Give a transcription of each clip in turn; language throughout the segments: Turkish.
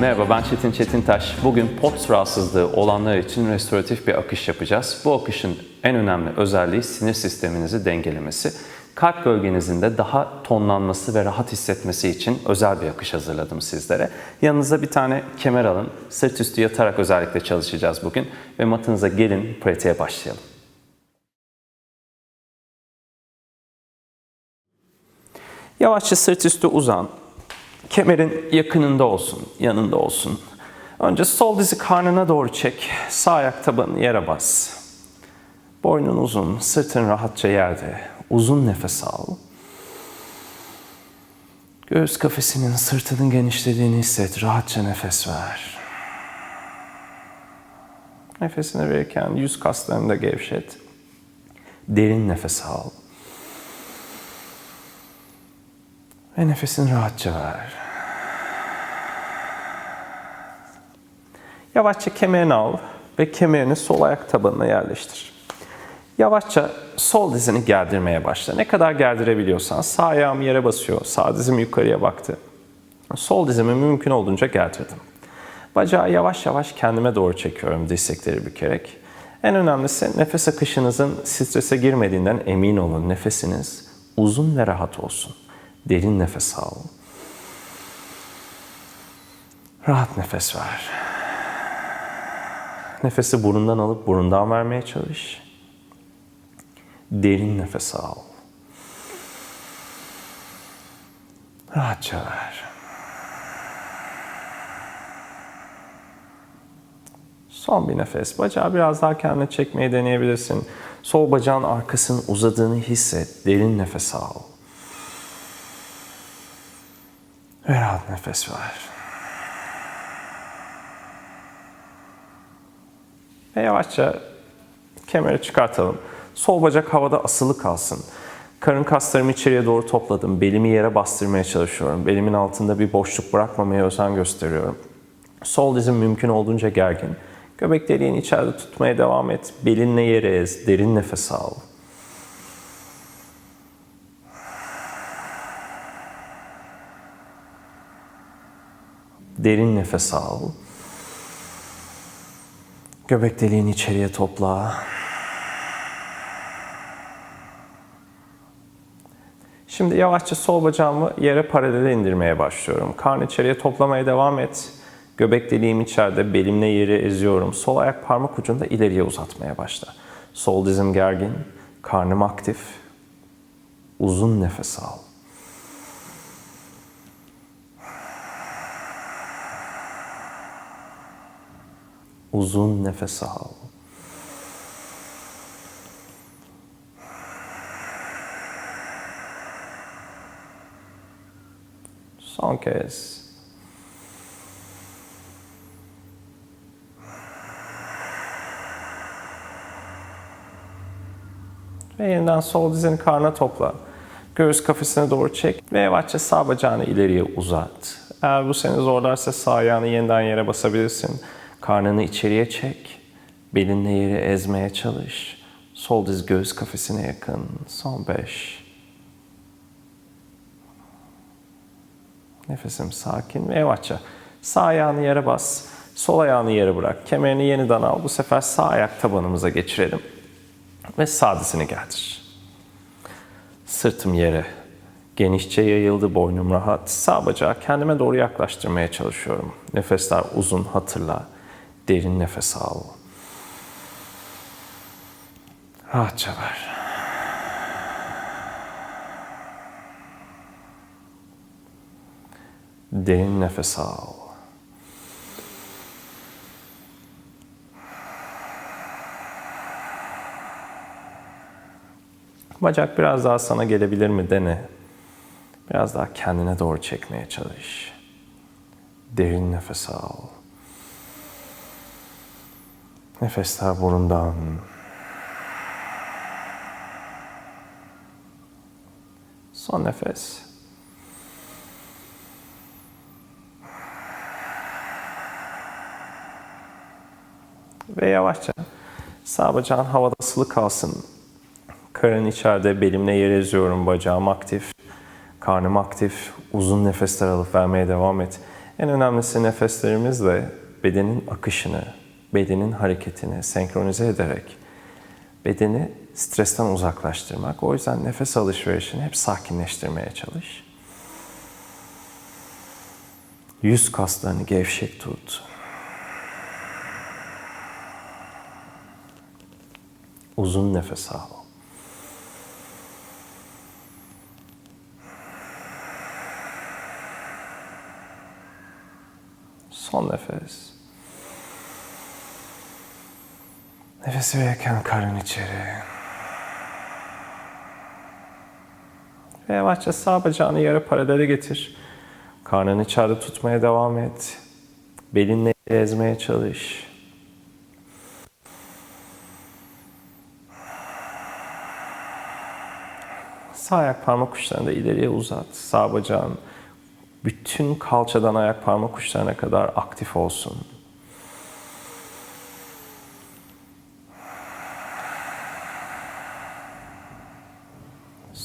Merhaba ben Çetin Çetintaş. Bugün POTS rahatsızlığı olanlar için restoratif bir akış yapacağız. Bu akışın en önemli özelliği sinir sisteminizi dengelemesi. Kalp bölgenizin de daha tonlanması ve rahat hissetmesi için özel bir akış hazırladım sizlere. Yanınıza bir tane kemer alın. Sırt üstü yatarak özellikle çalışacağız bugün. Ve matınıza gelin pratiğe başlayalım. Yavaşça sırt üstü uzan. Kemerin yakınında olsun, yanında olsun. Önce sol dizi karnına doğru çek. Sağ ayak tabanını yere bas. Boynun uzun, sırtın rahatça yerde. Uzun nefes al. Göğüs kafesinin sırtının genişlediğini hisset. Rahatça nefes ver. Nefesini verirken yüz kaslarını da gevşet. Derin nefes al. Ve nefesini rahatça ver. Yavaşça kemerini al ve kemerini sol ayak tabanına yerleştir. Yavaşça sol dizini gerdirmeye başla. Ne kadar gerdirebiliyorsan sağ ayağım yere basıyor, sağ dizim yukarıya baktı. Sol dizimi mümkün olduğunca gerdirdim. Bacağı yavaş yavaş kendime doğru çekiyorum dirsekleri bükerek. En önemlisi nefes akışınızın strese girmediğinden emin olun. Nefesiniz uzun ve rahat olsun. Derin nefes al. Rahat nefes ver. Nefesi burundan alıp burundan vermeye çalış. Derin nefes al. Rahatça ver. Son bir nefes. Bacağı biraz daha kendine çekmeyi deneyebilirsin. Sol bacağın arkasının uzadığını hisset. Derin nefes al. Ve rahat nefes ver. Ve yavaşça kemeri çıkartalım. Sol bacak havada asılı kalsın. Karın kaslarımı içeriye doğru topladım. Belimi yere bastırmaya çalışıyorum. Belimin altında bir boşluk bırakmamaya özen gösteriyorum. Sol dizim mümkün olduğunca gergin. Göbek deliğini içeride tutmaya devam et. Belinle yere ez. Derin nefes al. Derin nefes al. Göbek deliğini içeriye topla. Şimdi yavaşça sol bacağımı yere paralel indirmeye başlıyorum. Karnı içeriye toplamaya devam et. Göbek deliğim içeride, belimle yeri eziyorum. Sol ayak parmak ucunda ileriye uzatmaya başla. Sol dizim gergin, karnım aktif. Uzun nefes al. Uzun nefes al. Son kez. Ve yeniden sol dizini karnına topla. Göğüs kafesine doğru çek ve yavaşça sağ bacağını ileriye uzat. Eğer bu seni zorlarsa sağ ayağını yeniden yere basabilirsin. Karnını içeriye çek. Belinle yeri ezmeye çalış. Sol diz göğüs kafesine yakın. Son beş. Nefesim sakin ve yavaşça. Sağ ayağını yere bas. Sol ayağını yere bırak. Kemerini yeniden al. Bu sefer sağ ayak tabanımıza geçirelim. Ve sağ dizini gerdir. Sırtım yere. Genişçe yayıldı, boynum rahat. Sağ bacağı kendime doğru yaklaştırmaya çalışıyorum. Nefesler uzun, hatırla. Derin nefes al. Rahatça ver. Derin nefes al. Bacak biraz daha sana gelebilir mi dene. Biraz daha kendine doğru çekmeye çalış. Derin nefes al. Nefesler burundan. Son nefes. Ve yavaşça sağ bacağın havada asılı kalsın. Karın içeride, belimle yer eziyorum, bacağım aktif, karnım aktif. Uzun nefesler alıp vermeye devam et. En önemlisi nefeslerimizle bedenin akışını, bedenin hareketini senkronize ederek bedeni stresten uzaklaştırmak. O yüzden nefes alışverişini hep sakinleştirmeye çalış. Yüz kaslarını gevşek tut. Uzun nefes al. Son nefes. Nefesi verirken karın içeri. Ve yavaşça sağ bacağını yere paralele getir. Karnını içeride tutmaya devam et. Belinle ezmeye çalış. Sağ ayak parmak uçlarını da ileriye uzat. Sağ bacağın bütün kalçadan ayak parmak uçlarına kadar aktif olsun.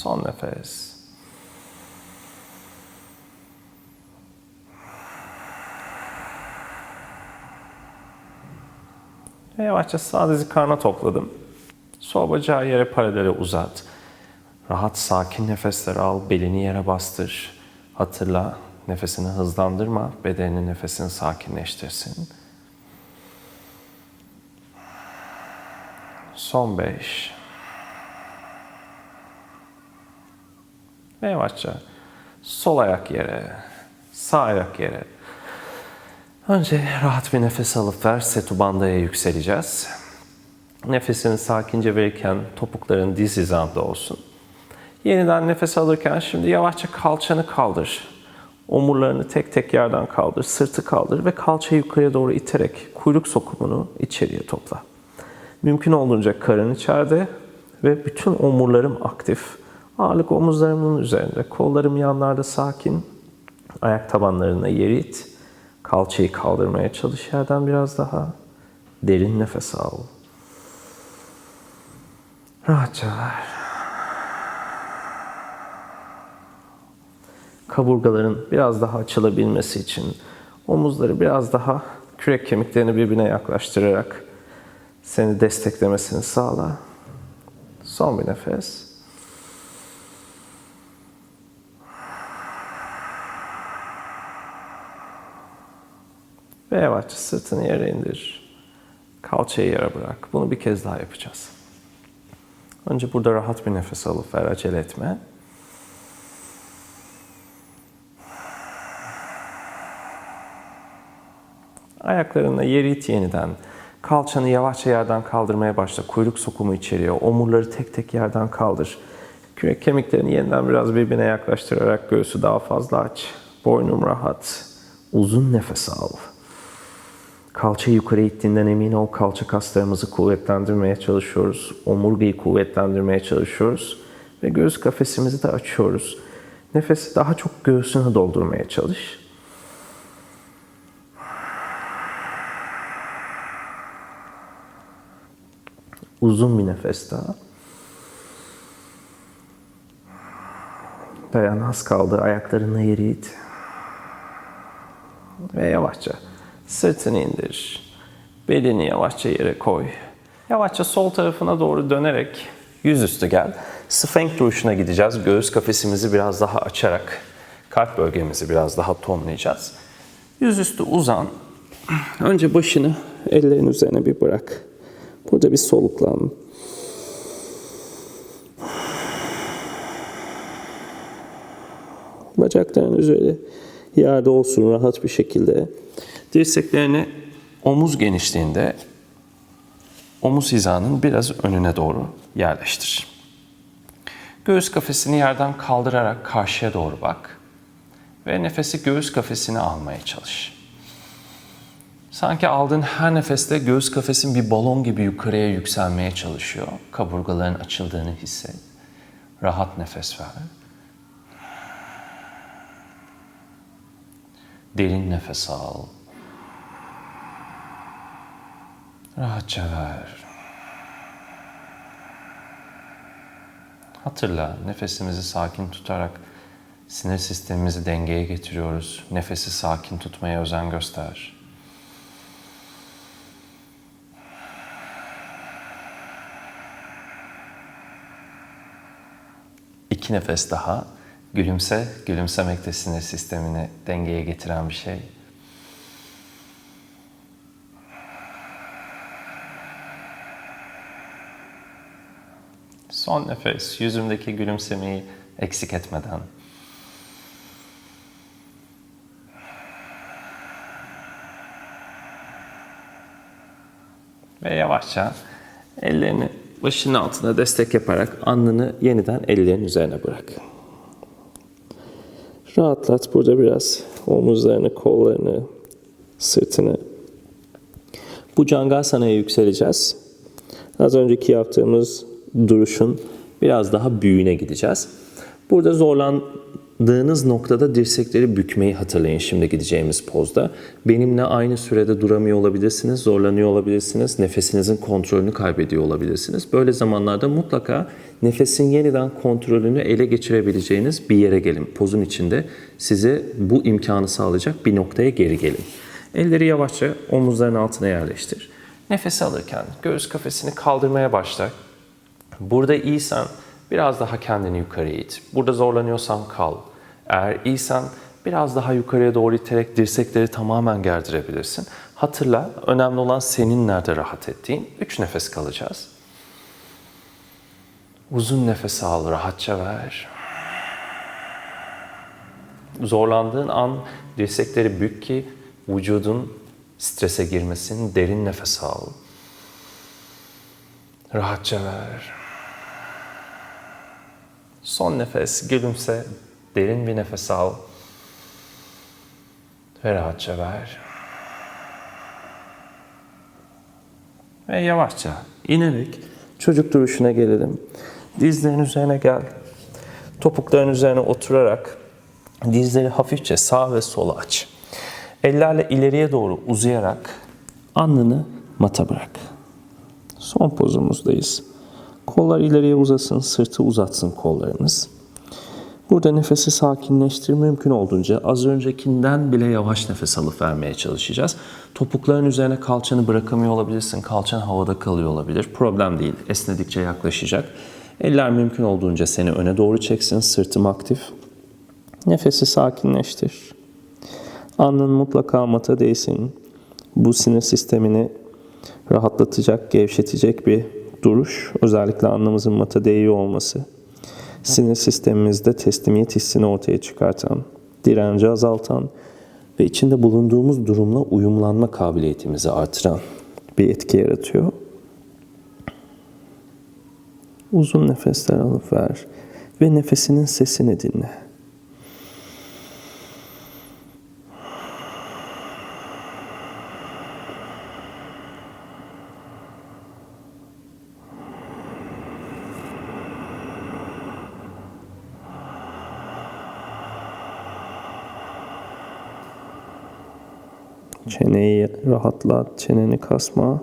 Son nefes. Ve yavaşça sağ dizi karna topladım. Sol bacağı yere paralele uzat. Rahat sakin nefesler al, belini yere bastır. Hatırla, nefesini hızlandırma, bedenin nefesini sakinleştirsin. Son beş. Yavaşça sol ayak yere, sağ ayak yere. Önce rahat bir nefes alıp ver, setu bandaya yükseleceğiz. Nefesini sakince verirken topukların diz hizanda olsun. Yeniden nefes alırken şimdi yavaşça kalçanı kaldır. Omurlarını tek tek yerden kaldır, sırtı kaldır ve kalçayı yukarıya doğru iterek kuyruk sokumunu içeriye topla. Mümkün olduğunca karın içeride ve bütün omurlarım aktif. Ağırlık omuzlarımın üzerinde, kollarım yanlarda sakin. Ayak tabanlarına yeri it. Kalçayı kaldırmaya çalış yerden biraz daha. Derin nefes al. Rahatça ver. Kaburgaların biraz daha açılabilmesi için omuzları biraz daha kürek kemiklerini birbirine yaklaştırarak seni desteklemesini sağla. Son bir nefes. Ve yavaşça sırtını yere indir. Kalçayı yere bırak. Bunu bir kez daha yapacağız. Önce burada rahat bir nefes alıp ver, acele etme. Ayaklarınla yeri it yeniden. Kalçanı yavaşça yerden kaldırmaya başla. Kuyruk sokumu içeriyor. Omurları tek tek yerden kaldır. Kürek kemiklerini yeniden biraz birbirine yaklaştırarak göğsü daha fazla aç. Boynum rahat. Uzun nefes al. Kalça yukarı ittiğinden emin ol. Kalça kaslarımızı kuvvetlendirmeye çalışıyoruz. Omurgayı kuvvetlendirmeye çalışıyoruz. Ve göğüs kafesimizi de açıyoruz. Nefesi daha çok göğsüne doldurmaya çalış. Uzun bir nefes daha. Dayan az kaldı. Ayaklarını yere it. Ve yavaşça sırtını indir. Belini yavaşça yere koy. Yavaşça sol tarafına doğru dönerek yüzüstü gel. Sphinx duruşuna gideceğiz. Göğüs kafesimizi biraz daha açarak kalp bölgemizi biraz daha tonlayacağız. Yüzüstü uzan. Önce başını ellerin üzerine bir bırak. Burada bir soluklan. Bacakların üzeri yerde olsun rahat bir şekilde. Dirseklerini omuz genişliğinde omuz hizanın biraz önüne doğru yerleştir. Göğüs kafesini yerden kaldırarak karşıya doğru bak ve nefesi göğüs kafesine almaya çalış. Sanki aldığın her nefeste göğüs kafesin bir balon gibi yukarıya yükselmeye çalışıyor. Kaburgaların açıldığını hisset. Rahat nefes ver. Derin nefes al. Rahatça ver. Hatırla nefesimizi sakin tutarak Sinir sistemimizi dengeye getiriyoruz. Nefesi sakin tutmaya özen göster. İki nefes daha. Gülümse. Gülümsemek de sinir sistemini dengeye getiren bir şey. Son nefes. Yüzümdeki gülümsemeyi eksik etmeden. Ve yavaşça ellerini başının altına destek yaparak alnını yeniden ellerin üzerine bırak. Rahatlat burada biraz omuzlarını, kollarını, sırtını. Bu Cangasana'ya yükseleceğiz. Az önceki yaptığımız duruşun biraz daha büyüğüne gideceğiz. Burada zorlandığınız noktada dirsekleri bükmeyi hatırlayın şimdi gideceğimiz pozda. Benimle aynı sürede duramıyor olabilirsiniz, zorlanıyor olabilirsiniz, nefesinizin kontrolünü kaybediyor olabilirsiniz. Böyle zamanlarda mutlaka nefesin yeniden kontrolünü ele geçirebileceğiniz bir yere gelin. Pozun içinde size bu imkanı sağlayacak bir noktaya geri gelin. Elleri yavaşça omuzların altına yerleştir. Nefes alırken göğüs kafesini kaldırmaya başla. Burada iyisen biraz daha kendini yukarıya it. Burada zorlanıyorsan kal. Eğer iyisen biraz daha yukarıya doğru iterek dirsekleri tamamen gerdirebilirsin. Hatırla önemli olan senin nerede rahat ettiğin. Üç nefes kalacağız. Uzun nefes al, rahatça ver. Zorlandığın an dirsekleri bük ki vücudun strese girmesin. Derin nefes al. Rahatça ver. Son nefes, gülümse, derin bir nefes al. Ve rahatça ver. Ve yavaşça inerek çocuk duruşuna gelelim. Dizlerin üzerine gel. Topukların üzerine oturarak dizleri hafifçe sağ ve sola aç. Ellerle ileriye doğru uzayarak alnını mata bırak. Son pozumuzdayız. Kollar ileriye uzasın, sırtı uzatsın kollarınız. Burada nefesi sakinleştir. Mümkün olduğunca az öncekinden bile yavaş nefes alıp vermeye çalışacağız. Topukların üzerine kalçanı bırakamıyor olabilirsin. Kalçan havada kalıyor olabilir. Problem değil. Esnedikçe yaklaşacak. Eller mümkün olduğunca seni öne doğru çeksin. Sırtım aktif. Nefesi sakinleştir. Alnın mutlaka mata değsin. Bu sinir sistemini rahatlatacak, gevşetecek bir duruş. Özellikle alnımızın mata değiyor olması. Sinir sistemimizde teslimiyet hissini ortaya çıkartan, direnci azaltan ve içinde bulunduğumuz durumla uyumlanma kabiliyetimizi artıran bir etki yaratıyor. Uzun nefesler alıp ver ve nefesinin sesini dinle. Çeneyi rahatlat, çeneni kasma.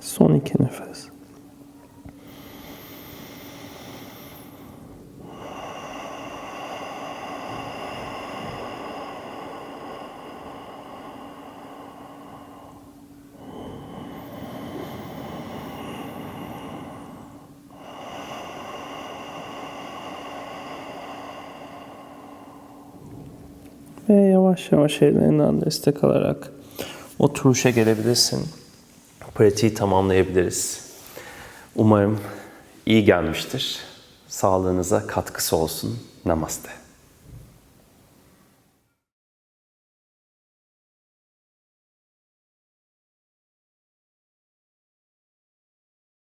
Son iki nefes. Ve yavaş yavaş ellerinden destek alarak oturuşa gelebilirsin. Pratiği tamamlayabiliriz. Umarım iyi gelmiştir. Sağlığınıza katkısı olsun. Namaste.